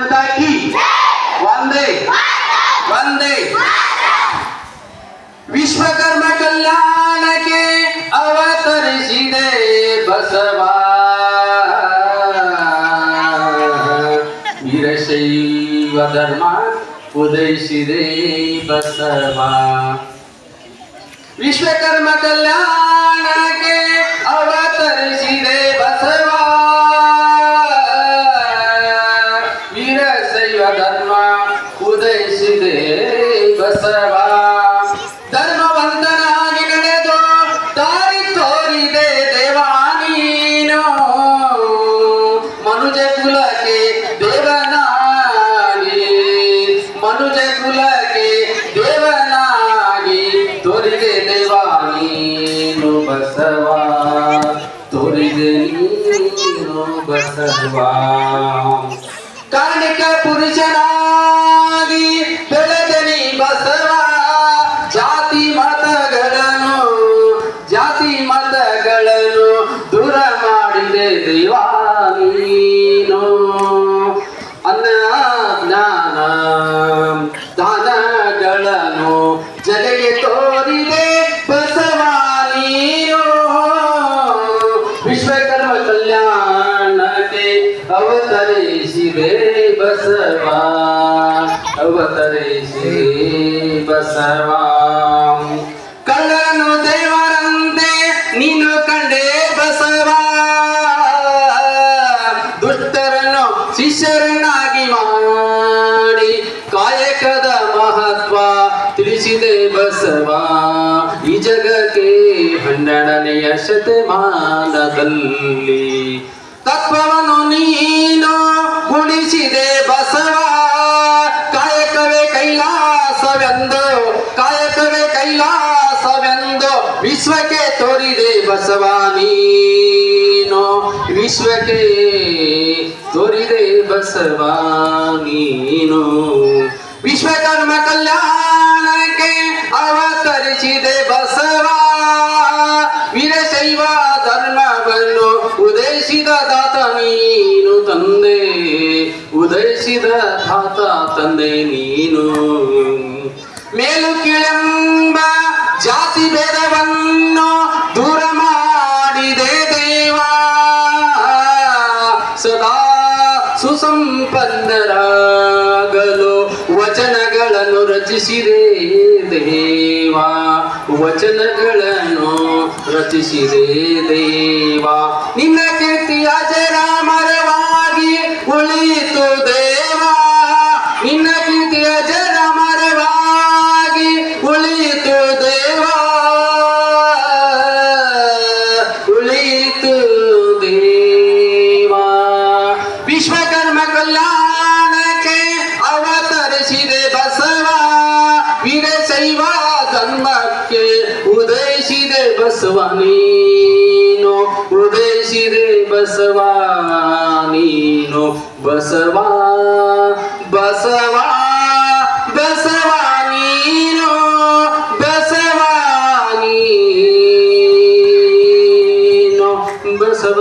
ಮಾತಾಕಿ ಒಂದೇ ಒಂದೇ ವಿಶ್ವಕರ್ಮ ಕಲ್ಯಾಣಕ್ಕೆ ಅವತರಿಸಿದೆ ಬಸವ ವೀರಶೈವ ಧರ್ಮ ಉದಯಿಸಿದೆ ಬಸವ ವಿಶ್ವಕರ್ಮ ಕಲ್ಯಾಣಕ್ಕೆ ಬಸವ ಕಾರ್ಣಿಕ ಪುರುಷನಾಗಿ ಬೆಳೆದನಿ ಬಸವ. ಜಾತಿ ಮತಗಳನ್ನು ಜಾತಿ ಮತಗಳನ್ನು ದೂರ ಮಾಡಿದೆ ದೇವ ಅವತರಿಸಿದೆ ಬಸವ ಅವತರಿಸಿದೆ ಬಸವ. ಕಳ್ಳರನ್ನು ದೇವರಂತೆ ನೀನು ಕಂಡೆ ಬಸವಾ. ದುಷ್ಟರನ್ನು ಶಿಷ್ಯರನ್ನಾಗಿ ಮಾಡಿ ಕಾಯಕದ ಮಹತ್ವ ತಿಳಿಸಿದೆ ಬಸವ. ಈ ಜಗಕ್ಕೆ ಹನ್ನೆರಡನೆಯ ಶತಮಾನದಲ್ಲಿ ತತ್ವವನ್ನು ನೀನು ಗುಣಿಸಿದೆ ಬಸವ. ಕಾಯಕವೇ ಕೈಲಾಸವೆಂದು ಕಾಯಕವೇ ಕೈಲಾಸವೆಂದು ವಿಶ್ವಕ್ಕೆ ತೋರಿದೆ ಬಸವ ನೀನು. ವಿಶ್ವಕ್ಕೆ ತೋರಿದೆ ಬಸವ ನೀನು. ವಿಶ್ವಕರ್ಮ ಕಲ್ಯಾಣಕ್ಕೆ ಅವತರಿಸಿದೆ ಬಸವ. ಉದಯಿಸಿದ ದಾತ ನೀನು ತಂದೆ, ಉದಯಿಸಿದ ದಾತ ತಂದೆ ನೀನು. ಮೇಲು ಕೀಳೆಂಬ ಜಾತಿ ಭೇದವನ್ನು ದೂರ ಮಾಡಿದೆ ದೇವ. ಸದಾ ಸುಸಂಪನ್ನರಾಗಲು ವಚನಗಳನ್ನು ರಚಿಸಿದೆ ದೇವ. ವಚನಗಳನ್ನು ರಚಿಸಿದೆ ದೇವ. ನಿನ್ನ ಕೀರ್ತಿ ಅಜರಾಮರವಾಗಿ ಉಳಿಯಿತು ದೇವ. ನಿನ್ನ ಕೀರ್ತಿ ಅಜರಾಮರವಾಗಿ ಉಳಿಯಿತು ದೇವ. ಉಳಿಯಿತು ದೇವ. ವಿಶ್ವಕರ್ಮ ಕಲ್ಯಾಣಕ್ಕೆ ಅವತರಿಸಿದೆ ಬಸವ. ವೀರಶೈವ ಧರ್ಮಕ್ಕೆ ಉದಯಿಸಿದೆ ಬಸವ በሰባኒኖ በሰባ በሰባ በሰባኒኖ በሰባኒኖ በሰባ